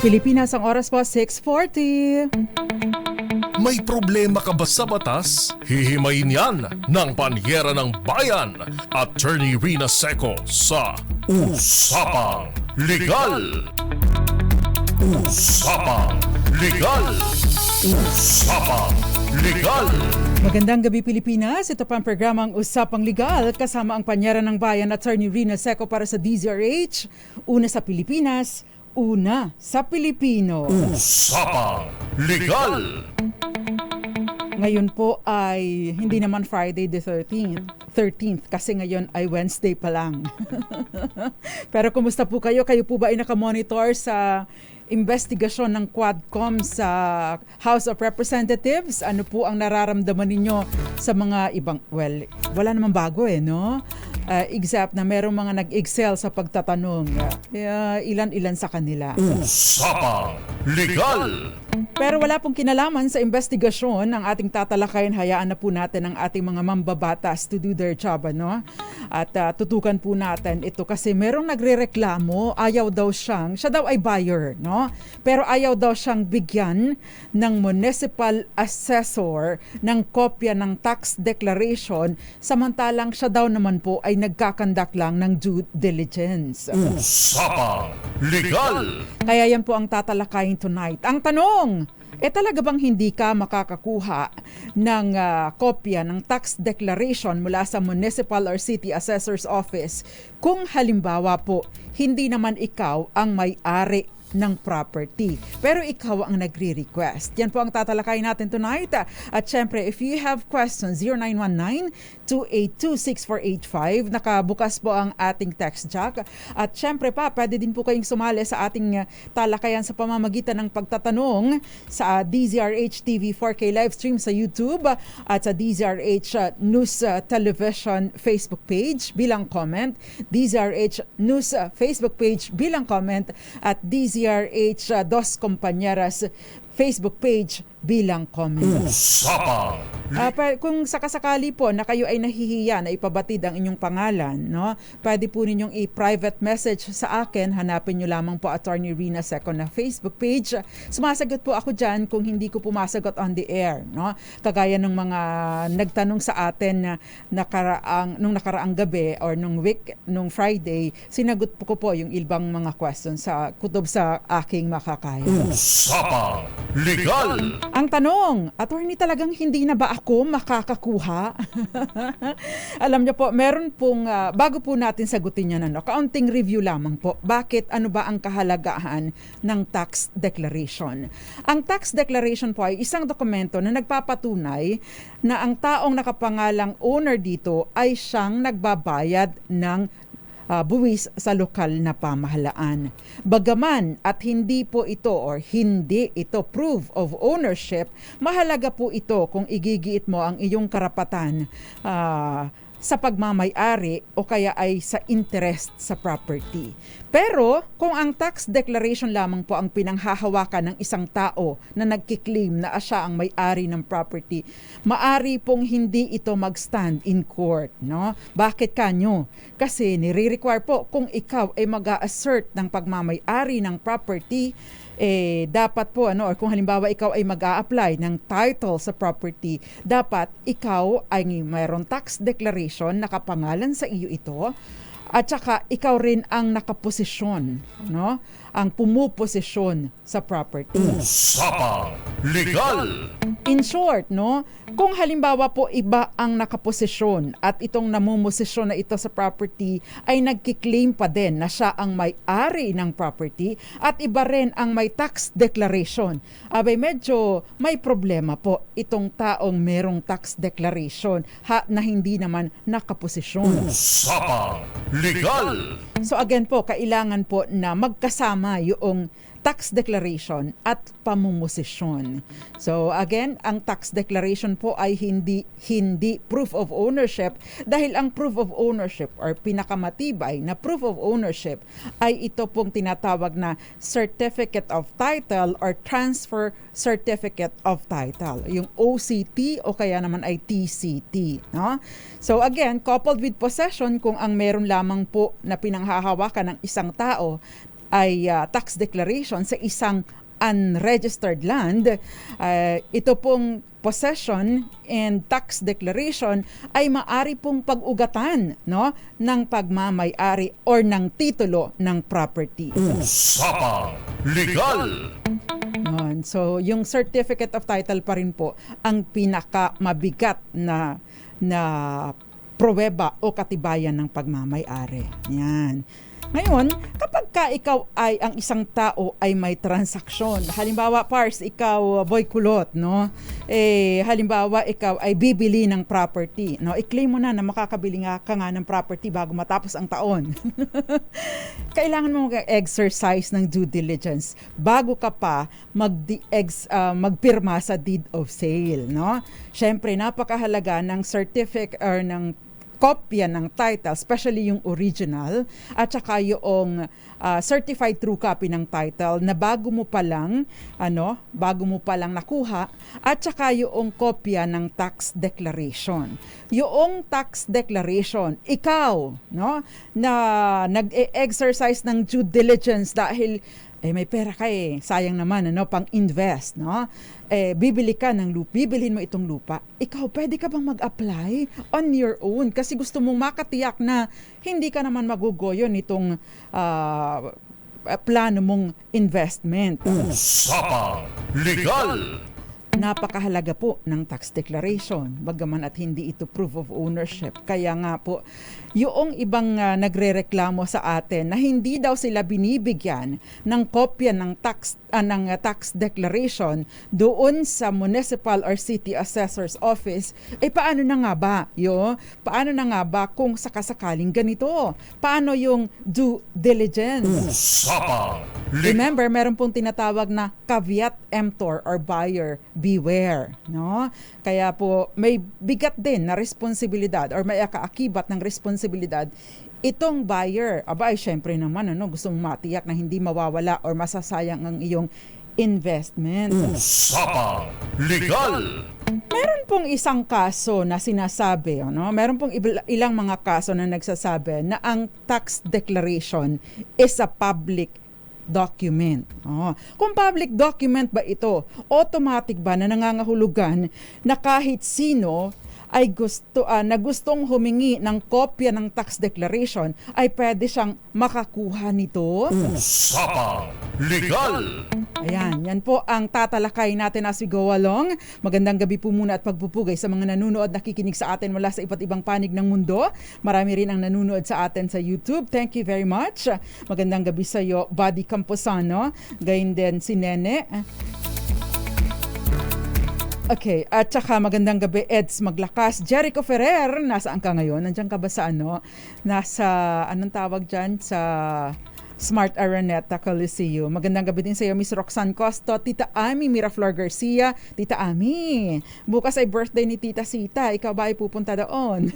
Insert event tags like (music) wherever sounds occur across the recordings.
Pilipinas ang oras po 6.40. May problema ka ba sa batas? Hihimayin yan ng panyera ng bayan. Attorney Rina Seco sa Usapang Legal. Usapang Legal. Usapang Legal. Magandang gabi Pilipinas. Ito pa ang programang Usapang Legal kasama ang panyera ng bayan Attorney Rina Seco para sa DZRH. Una sa Pilipinas, una sa Pilipino. Usapang Legal. Ngayon po ay hindi naman Friday the 13th. 13th kasi ngayon ay Wednesday pa lang. (laughs) Pero kumusta po kayo? Kayo po ba ay nakamonitor sa investigasyon ng Quadcom sa House of Representatives? Ano po ang nararamdaman ninyo sa mga ibang, well, wala namang bago eh, no? Uh, except na merong mga nag-excel sa pagtatanong. Uh, ilan-ilan sa kanila. Usapang Legal. Pero wala pong kinalaman sa investigasyon ng ating tatalakayin. Hayaan na po natin ang ating mga mambabatas to do their job. Ano? At uh, tutukan po natin ito kasi merong nagrereklamo, ayaw daw siyang, siya daw ay buyer, no? pero ayaw daw siyang bigyan ng municipal assessor ng kopya ng tax declaration samantalang siya daw naman po ay nagkakandak lang ng due diligence. Usapang Legal. Kaya yan po ang tatalakayin tonight. Ang tanong, eh talaga bang hindi ka makakakuha ng uh, kopya ng tax declaration mula sa municipal or city assessor's office? Kung halimbawa po hindi naman ikaw ang may-ari ng property. Pero ikaw ang nagre-request. Yan po ang tatalakayin natin tonight. At syempre, if you have questions, 0919-282-6485. Nakabukas po ang ating text jack. At syempre pa, pwede din po kayong sumali sa ating talakayan sa pamamagitan ng pagtatanong sa DZRH TV 4K live stream sa YouTube at sa DZRH News Television Facebook page bilang comment, DZRH News Facebook page bilang comment at DZRH Dos Compañeras Facebook page bilang comment. Usapang Uh, pa, kung sakasakali po na kayo ay nahihiya na ipabatid ang inyong pangalan, no? Pwede po ninyong i-private message sa akin. Hanapin niyo lamang po Attorney Rina Seco na Facebook page. Sumasagot po ako diyan kung hindi ko pumasagot on the air, no? Kagaya ng mga nagtanong sa atin na nakaraang nung nakaraang gabi or nung week nung Friday, sinagot po ko po yung ibang mga questions sa kutob sa aking makakaya. Usapang Legal. Ang tanong, attorney talagang hindi na ba ako makakakuha? (laughs) Alam niyo po, meron pong, uh, bago po natin sagutin yan, ano, kaunting review lamang po. Bakit, ano ba ang kahalagahan ng tax declaration? Ang tax declaration po ay isang dokumento na nagpapatunay na ang taong nakapangalang owner dito ay siyang nagbabayad ng uh, buwis sa lokal na pamahalaan. Bagaman at hindi po ito or hindi ito proof of ownership, mahalaga po ito kung igigiit mo ang iyong karapatan uh, sa pagmamay-ari o kaya ay sa interest sa property. Pero kung ang tax declaration lamang po ang pinanghahawakan ng isang tao na nagkiklaim na siya ang may-ari ng property, maari pong hindi ito mag-stand in court. No? Bakit kanyo? Kasi nire-require po kung ikaw ay mag-assert ng pagmamay-ari ng property, eh dapat po ano or kung halimbawa ikaw ay mag-a-apply ng title sa property, dapat ikaw ay mayroong tax declaration nakapangalan sa iyo ito at saka ikaw rin ang nakaposisyon, no? Ang pumuposisyon sa property. Usapang Legal. In short, no, kung halimbawa po iba ang nakaposisyon at itong namumosisyon na ito sa property ay nagkiklaim pa din na siya ang may-ari ng property at iba rin ang may tax declaration, abay medyo may problema po itong taong merong tax declaration ha, na hindi naman nakaposisyon. Usapang Legal. So again po, kailangan po na magkasama yung tax declaration at pamumosisyon. So again, ang tax declaration po ay hindi hindi proof of ownership dahil ang proof of ownership or pinakamatibay na proof of ownership ay ito pong tinatawag na certificate of title or transfer certificate of title, yung OCT o kaya naman ay TCT, no? So again, coupled with possession kung ang meron lamang po na pinanghahawakan ng isang tao ay ah, tax declaration sa isang unregistered land, ah, ito pong possession and tax declaration ay maari pong pag-ugatan no ng pagmamay-ari or ng titulo ng property. Usapang Legal Yun. So, yung certificate of title pa rin po ang pinaka mabigat na na pruweba o katibayan ng pagmamay-ari. Yan. Ngayon, kapag ka ikaw ay ang isang tao ay may transaksyon, halimbawa Pars, ikaw uh, boy kulot, no? Eh halimbawa ikaw ay bibili ng property, no? I-claim mo na na makakabili nga ka nga ng property bago matapos ang taon. (laughs) kailangan mo mag-exercise ng due diligence bago ka pa mag ah, magpirma sa deed of sale, no? Syempre, napakahalaga ng certificate or ng kopya ng title, especially yung original, at saka yung ah, certified true copy ng title na bago mo pa lang, ano, bago mo pa lang nakuha, at saka yung kopya ng tax declaration. Yung tax declaration, ikaw, no, na nag-exercise ng due diligence dahil eh may pera ka eh, sayang naman ano, pang invest, no? Eh bibili ka ng lupa, bibilhin mo itong lupa. Ikaw pwede ka bang mag-apply on your own kasi gusto mong makatiyak na hindi ka naman magugoyo nitong ah, plano mong investment. Usapang Legal Napakahalaga po ng tax declaration, bagaman at hindi ito proof of ownership. Kaya nga po, yung ibang ah, nagrereklamo sa atin na hindi daw sila binibigyan ng kopya ng tax ah, ng ah, tax declaration doon sa municipal or city assessor's office, eh paano na nga ba? Yo, paano na nga ba kung sakasakaling ganito? Paano yung due diligence? Legal Remember, meron pong tinatawag na caveat emptor or buyer beware, no? Kaya po may bigat din na responsibilidad or may kaakibat ng responsibilidad itong buyer. Aba, ay syempre naman ano, gusto mong matiyak na hindi mawawala or masasayang ang iyong investment. Usapang Legal Meron pong isang kaso na sinasabi, ano? meron pong ilang mga kaso na nagsasabi na ang tax declaration is a public document. Oh. Kung public document ba ito, automatic ba na nangangahulugan na kahit sino ay gusto ah, na gustong humingi ng kopya ng tax declaration ay pwede siyang makakuha nito? Usapang Legal Ayan, yan po ang tatalakay natin as we go along. Magandang gabi po muna at pagpupugay sa mga nanonood, nakikinig sa atin mula sa iba't ibang panig ng mundo. Marami rin ang nanonood sa atin sa YouTube. Thank you very much. Magandang gabi sa iyo, Buddy Camposano. Gayon din si Nene. Okay, at saka magandang gabi Eds Maglakas. Jericho Ferrer, nasaan ka ngayon? Nandiyan ka ba sa ano? Nasa, anong tawag dyan? Sa Smart Araneta Coliseum. Magandang gabi din sa iyo, Miss Roxanne Costo, Tita Ami Miraflor Garcia. Tita Ami, bukas ay birthday ni Tita Sita. Ikaw ba ay pupunta doon?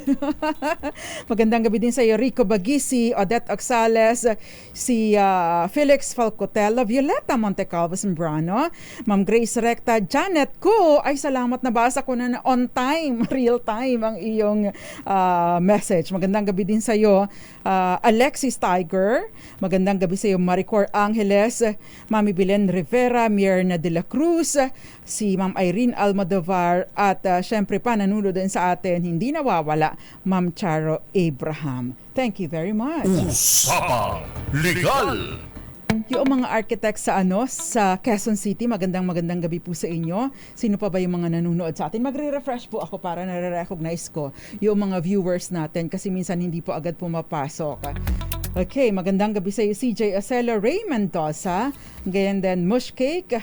(laughs) Magandang gabi din sa iyo, Rico Bagisi, Odette Oxales, si ah, Felix Falcotelo, Violeta Montecalvo Sembrano, Ma'am Grace Recta, Janet Ko. Ay, salamat na basa ko na na on time, (laughs) real time ang iyong ah, message. Magandang gabi din sa iyo, ah, Alexis Tiger. Magandang gabi sa iyo, Maricor Angeles, Mami Belen Rivera, Mierna de la Cruz, si Ma'am Irene Almodovar, at ah, syempre pa nanunood din sa atin, hindi nawawala, Ma'am Charo Abraham. Thank you very much. Usapang Legal Yung mga architects sa ano sa Quezon City, magandang magandang gabi po sa inyo. Sino pa ba yung mga nanonood sa atin? Magre-refresh po ako para nare-recognize ko yung mga viewers natin kasi minsan hindi po agad pumapasok. Okay, magandang gabi sa iyo CJ Acelo, Ray Mendoza, ganyan din Mush Cake.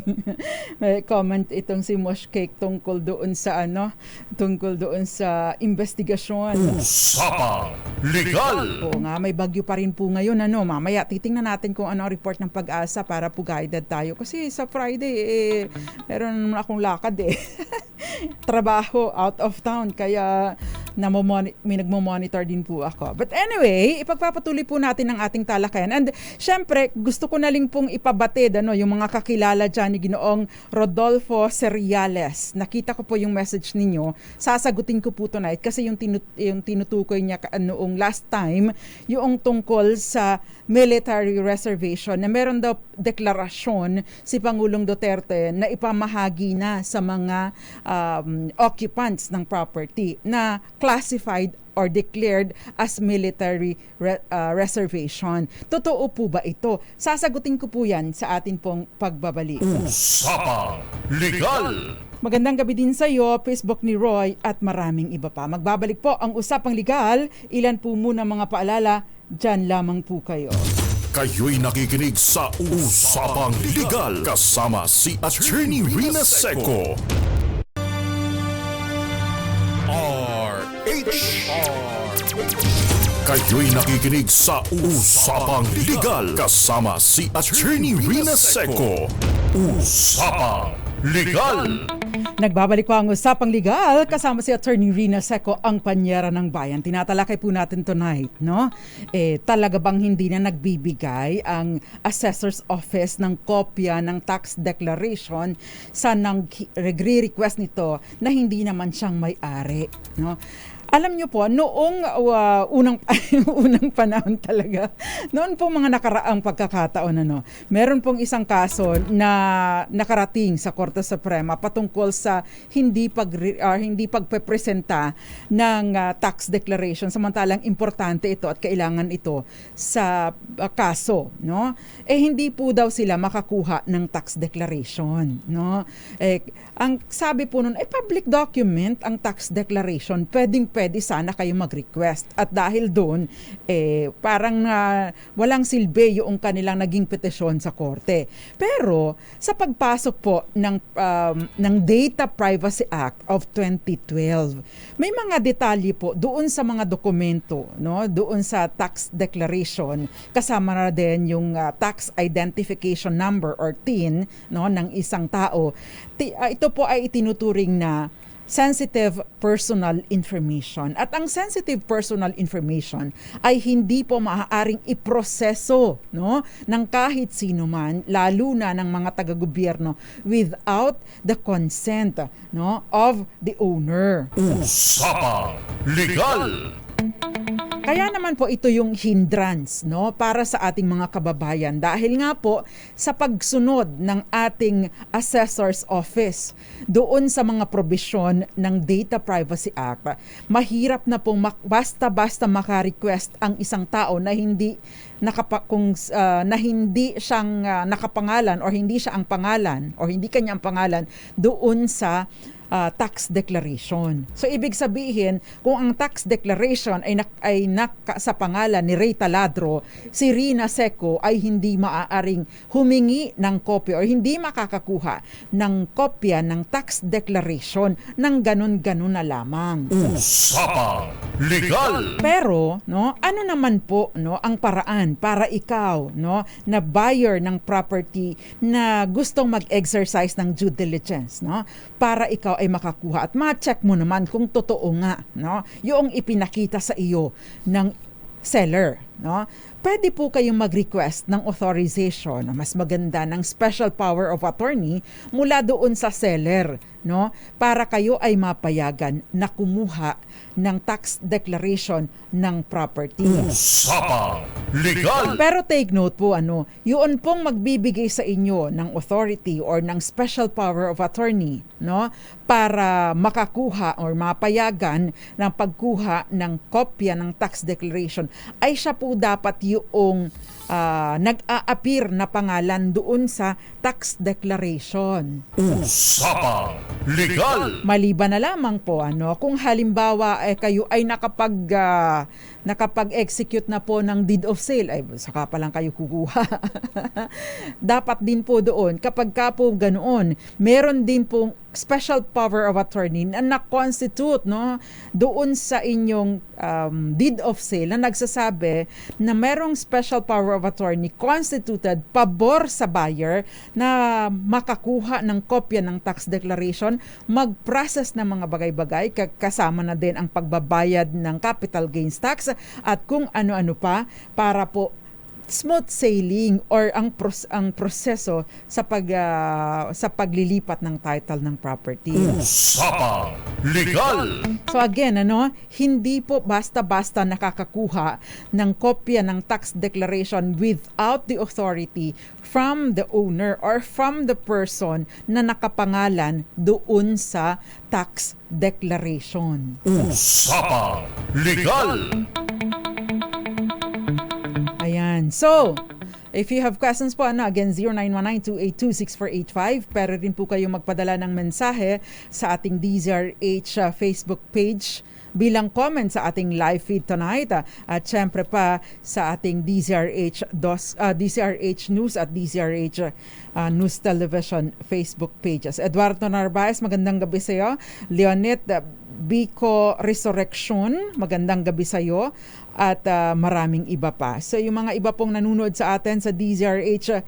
(laughs) May comment itong si Mush Cake tungkol doon sa ano, tungkol doon sa investigasyon. Usapang Legal Oo nga, may bagyo pa rin po ngayon. Ano, mamaya titingnan natin kung ano report ng pag-asa para po guided tayo. Kasi sa Friday, eh, meron naman akong lakad eh. (laughs) Trabaho out of town. Kaya namomoni- may nagmo-monitor din po ako. But anyway, ipagpapa ipagpapatuloy po natin ang ating talakayan. And syempre, gusto ko na rin pong ipabatid ano, yung mga kakilala dyan ni Ginoong Rodolfo Seriales. Nakita ko po yung message ninyo. Sasagutin ko po tonight kasi yung, tinut- yung tinutukoy niya noong last time, yung tungkol sa military reservation na meron daw deklarasyon si Pangulong Duterte na ipamahagi na sa mga um, occupants ng property na classified or declared as military re- uh, reservation. Totoo po ba ito? Sasagutin ko po yan sa atin pong pagbabalik. Usapang Legal! Magandang gabi din sa iyo, Facebook ni Roy at maraming iba pa. Magbabalik po ang Usapang Legal. Ilan po muna mga paalala, dyan lamang po kayo. Kayo'y nakikinig sa Usapang Legal kasama si Attorney Rina Seco. RHR Kayo'y nakikinig sa Usapang Legal kasama si Attorney Rina Seco. Usapang Legal! Nagbabalik po ang Usapang Legal kasama si Attorney Rina Seco, ang panyera ng bayan. Tinatalakay po natin tonight, no? Eh, talaga bang hindi na nagbibigay ang Assessor's Office ng kopya ng tax declaration sa nang request nito na hindi naman siyang may-ari, no? Alam niyo po, noong uh, unang (laughs) unang panahon talaga, noon po mga nakaraang pagkakataon ano, meron pong isang kaso na nakarating sa Korte Suprema patungkol sa hindi pag uh, hindi pagpepresenta ng uh, tax declaration samantalang importante ito at kailangan ito sa uh, kaso, no? Eh hindi po daw sila makakuha ng tax declaration, no? Eh ang sabi po noon, eh public document ang tax declaration. Pwedeng pwede sana kayo mag-request. At dahil doon, eh, parang uh, walang silbi yung kanilang naging petisyon sa korte. Pero sa pagpasok po ng, um, ng Data Privacy Act of 2012, may mga detalye po doon sa mga dokumento, no? doon sa tax declaration, kasama na din yung uh, tax identification number or TIN no, ng isang tao. T- uh, ito po ay itinuturing na sensitive personal information. At ang sensitive personal information ay hindi po maaaring iproseso no, ng kahit sino man, lalo na ng mga taga-gobyerno, without the consent no, of the owner. Usapang Legal! Kaya naman po ito yung hindrance no para sa ating mga kababayan. Dahil nga po sa pagsunod ng ating assessor's office doon sa mga probisyon ng Data Privacy Act mahirap na pong basta-basta maka-request ang isang tao na hindi nakapa, kung uh, na hindi siyang uh, nakapangalan or hindi siya ang pangalan or hindi kanya ang pangalan doon sa uh, tax declaration. So ibig sabihin, kung ang tax declaration ay, nak, ay naka sa pangalan ni Ray Taladro, si Rina Seco ay hindi maaaring humingi ng kopya o hindi makakakuha ng kopya ng tax declaration ng ganun-ganun na lamang. Usapang Legal! Pero, no, ano naman po no ang paraan para ikaw, no, na buyer ng property na gustong mag-exercise ng due diligence, no, para ikaw ay makakuha. At ma-check mo naman kung totoo nga, no, yung ipinakita sa iyo ng seller, no? Pwede po kayong mag-request ng authorization na mas maganda ng special power of attorney mula doon sa seller, no? Para kayo ay mapayagan na kumuha ng tax declaration ng property. Usapang Legal! Pero take note po ano, yun pong magbibigay sa inyo ng authority or ng special power of attorney, no? Para makakuha or mapayagan ng pagkuha ng kopya ng tax declaration ay siya po dapat yung uh, nag-a-appear na pangalan doon sa tax declaration. Usapang Legal! Maliban na lamang po ano, kung halimbawa eh, kayo ay nakapag uh, nakapag-execute na po ng deed of sale, ay saka pa lang kayo kukuha. (laughs) Dapat din po doon, kapag ka po ganoon, meron din pong special power of attorney na na-constitute no, doon sa inyong um, deed of sale na nagsasabi na merong special power of attorney constituted pabor sa buyer na makakuha ng kopya ng tax declaration, mag-process ng mga bagay-bagay, kasama na din ang pagbabayad ng capital gains tax at kung ano-ano pa para po smooth sailing or ang pros- ang proseso sa pag ah, sa paglilipat ng title ng property. Usapang Legal So again, ano, hindi po basta-basta nakakakuha ng kopya ng tax declaration without the authority from the owner or from the person na nakapangalan doon sa tax declaration. Usapang Legal So, if you have questions po, ano, again, 0919-282-6485. Pero rin po kayo magpadala ng mensahe sa ating DZRH uh, Facebook page bilang comment sa ating live feed tonight uh, at syempre pa sa ating DZRH dos, uh, DZRH News at DZRH uh, News Television Facebook pages. Eduardo Narvaez, magandang gabi sa iyo. Leonet uh, Bico Resurrection, magandang gabi sa iyo at uh, maraming iba pa. So yung mga iba pong nanonood sa atin sa DZRH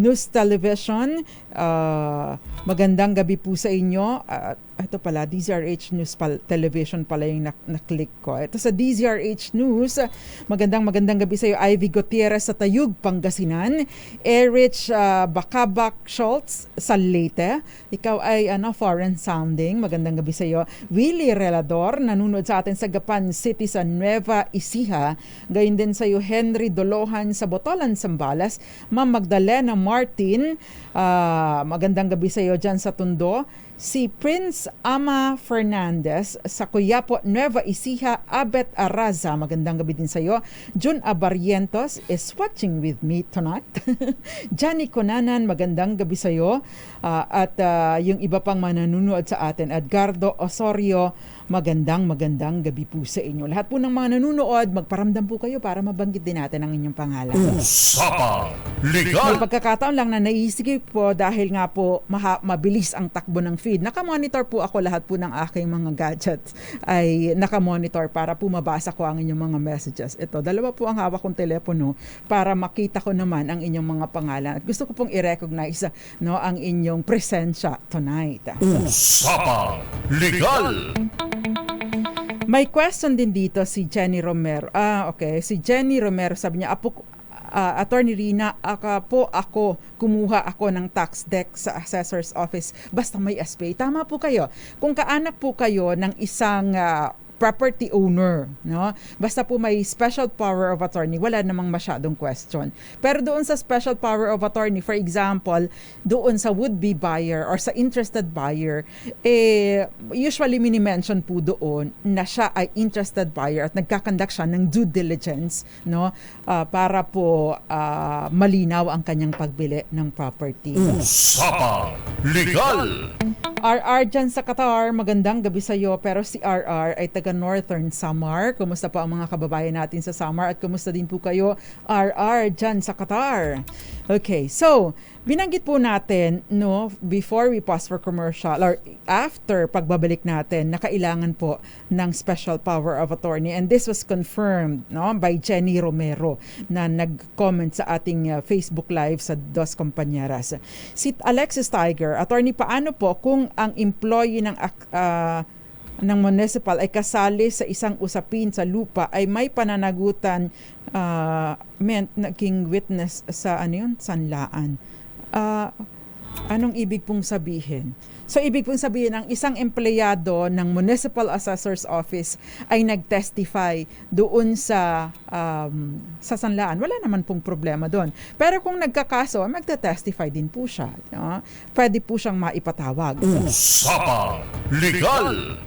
News Television, uh, magandang gabi po sa inyo. Uh, ito pala, DZRH News pal- Television pala yung na- na-click ko. Ito sa DZRH News, magandang magandang gabi sa iyo, Ivy Gutierrez sa Tayug, Pangasinan. Erich uh, Bakabak Schultz sa Leyte. Ikaw ay ano, foreign sounding. Magandang gabi sa iyo. Willie Relador, nanonood sa atin sa Gapan City sa Nueva Ecija. Gayon din sa iyo, Henry Dolohan sa Botolan, Sambales. Ma'am Magdalena Martin, uh, magandang gabi sa iyo dyan sa Tundo si Prince Ama Fernandez sa Cuyapo, Nueva Ecija, Abet Araza. Magandang gabi din sa iyo. Jun Abarientos is watching with me tonight. (laughs) Johnny Conanan, magandang gabi sa iyo. Uh, at uh, yung iba pang mananunood sa atin, Edgardo Osorio, magandang magandang gabi po sa inyo. Lahat po ng mga nanonood, magparamdam po kayo para mabanggit din natin ang inyong pangalan. Usapang May Legal pagkakataon lang na naisip po dahil nga po maha, mabilis ang takbo ng feed. Nakamonitor po ako lahat po ng aking mga gadgets ay nakamonitor para po mabasa ko ang inyong mga messages. Ito, dalawa po ang hawak kong telepono para makita ko naman ang inyong mga pangalan. At gusto ko pong i-recognize no, ang inyong presensya tonight. Usapang Legal May question din dito si Jenny Romero. Ah, okay. Si Jenny Romero sabi niya, Apo, ah, Attorney Rina, aka po ako, kumuha ako ng tax deck sa assessor's office basta may SPA. Tama po kayo. Kung kaanak po kayo ng isang ah, property owner, no? Basta po may special power of attorney, wala namang masyadong question. Pero doon sa special power of attorney, for example, doon sa would-be buyer or sa interested buyer, eh, usually mini-mention po doon na siya ay interested buyer at nagkakandak siya ng due diligence, no? Ah, para po ah, malinaw ang kanyang pagbili ng property. Usapang Legal RR dyan sa Qatar, magandang gabi sa iyo. Pero si RR ay taga Northern Samar. Kumusta po ang mga kababayan natin sa Samar? At kumusta din po kayo, RR dyan sa Qatar? Okay, so, binanggit po natin, no, before we pause for commercial, or after pagbabalik natin, na kailangan po ng special power of attorney. And this was confirmed, no, by Jenny Romero, na nag-comment sa ating uh, Facebook Live sa Dos Compañeras. Si Alexis Tiger, attorney, paano po kung ang employee ng ah, ng municipal ay kasali sa isang usapin sa lupa ay may pananagutan uh, meant naging witness sa ano yun, sanlaan. Ah, anong ibig pong sabihin? So ibig pong sabihin ang isang empleyado ng Municipal Assessor's Office ay nag-testify doon sa um, sa sanlaan. Wala naman pong problema doon. Pero kung nagkakaso, magte-testify din po siya. no? Pwede po siyang maipatawag. Usapang Legal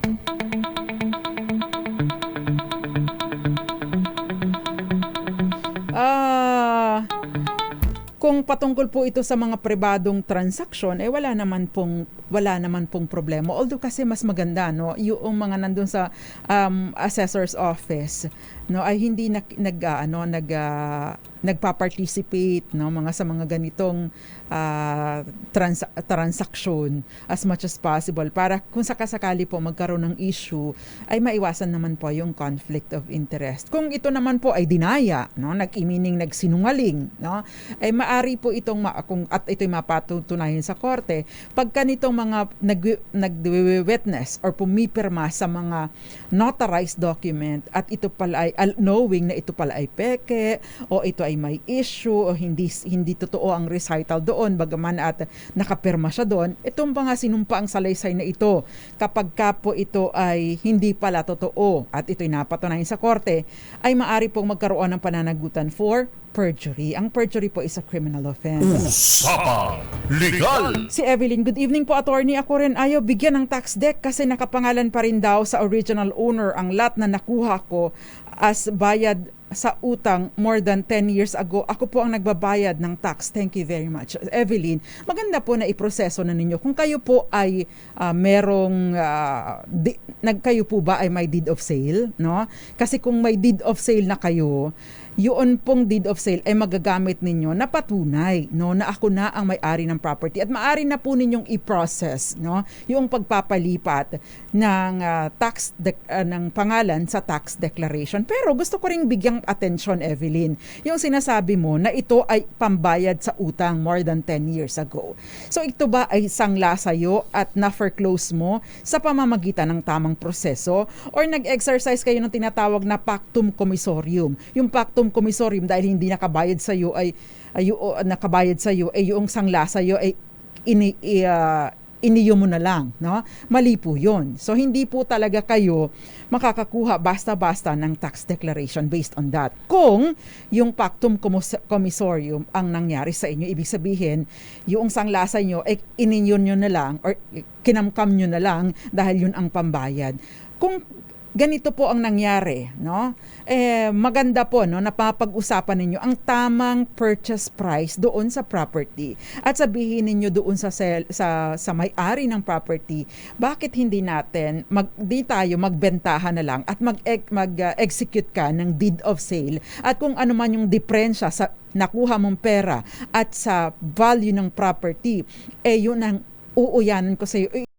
kung patungkol po ito sa mga pribadong transaksyon, eh wala naman pong wala naman pong problema. Although kasi mas maganda no, yung mga nandun sa um, assessor's office, no, ay hindi nag, nag ah, ano, nag ah, nagpa-participate no mga sa mga ganitong ah, trans- transaksyon as much as possible para kung sakasakali po magkaroon ng issue ay maiwasan naman po yung conflict of interest. Kung ito naman po ay dinaya, no, nag-meaning nagsinungaling, no, ay maari po itong ma- kung at ito'y mapatutunayan sa korte, pagka nitong mga nag nagwi-witness or pumipirma sa mga notarized document at ito pala ay knowing na ito pala ay peke o ito ay may issue o hindi hindi totoo ang recital doon bagaman at nakapirma siya doon itong mga sinumpa ang salaysay na ito. Kapag ka po ito ay hindi pala totoo at ito'y napatunayan sa korte ay maari pong magkaroon ng pananagutan for perjury. Ang perjury po is a criminal offense. Usapang Legal Si Evelyn, good evening po attorney. Ako rin ayaw bigyan ng tax deck kasi nakapangalan pa rin daw sa original owner ang lot na nakuha ko as bayad sa utang more than 10 years ago. Ako po ang nagbabayad ng tax. Thank you very much. Evelyn, maganda po na iproseso na ninyo. Kung kayo po ay ah, merong ah, di, nag kayo po ba ay may deed of sale, no? Kasi kung may deed of sale na kayo, yun pong deed of sale ay magagamit ninyo na patunay no na ako na ang may-ari ng property at maaari na po ninyong i-process no yung pagpapalipat ng ah, tax dec- ah, ng pangalan sa tax declaration. Pero gusto ko ring bigyang atensyon Evelyn yung sinasabi mo na ito ay pambayad sa utang more than 10 years ago. So ito ba ay sangla sa'yo at na-foreclose mo sa pamamagitan ng tamang proseso? Or nag-exercise kayo ng tinatawag na pactum commissorium yung pactum commissorium dahil hindi nakabayad sa iyo ay, ay nakabayad sa iyo ay yung sangla sa iyo ay ini ah, iniyo mo na lang, no? Mali po 'yon. So hindi po talaga kayo makakakuha basta-basta ng tax declaration based on that. Kung yung pactum commis- commissorium ang nangyari sa inyo, ibig sabihin, yung sanglasa nyo, eh, ininyo nyo na lang or kinamkam nyo na lang dahil yun ang pambayad. Kung ganito po ang nangyari, no? Eh maganda po no? Napapag-usapan ninyo ang tamang purchase price doon sa property. At sabihin ninyo doon sa sel, sa sa may-ari ng property, bakit hindi natin mag di tayo magbentahan na lang at mag mag uh, execute ka ng deed of sale. At kung ano man yung diferensya sa nakuha mong pera at sa value ng property, eh yun ang uuyanan ko sa iyo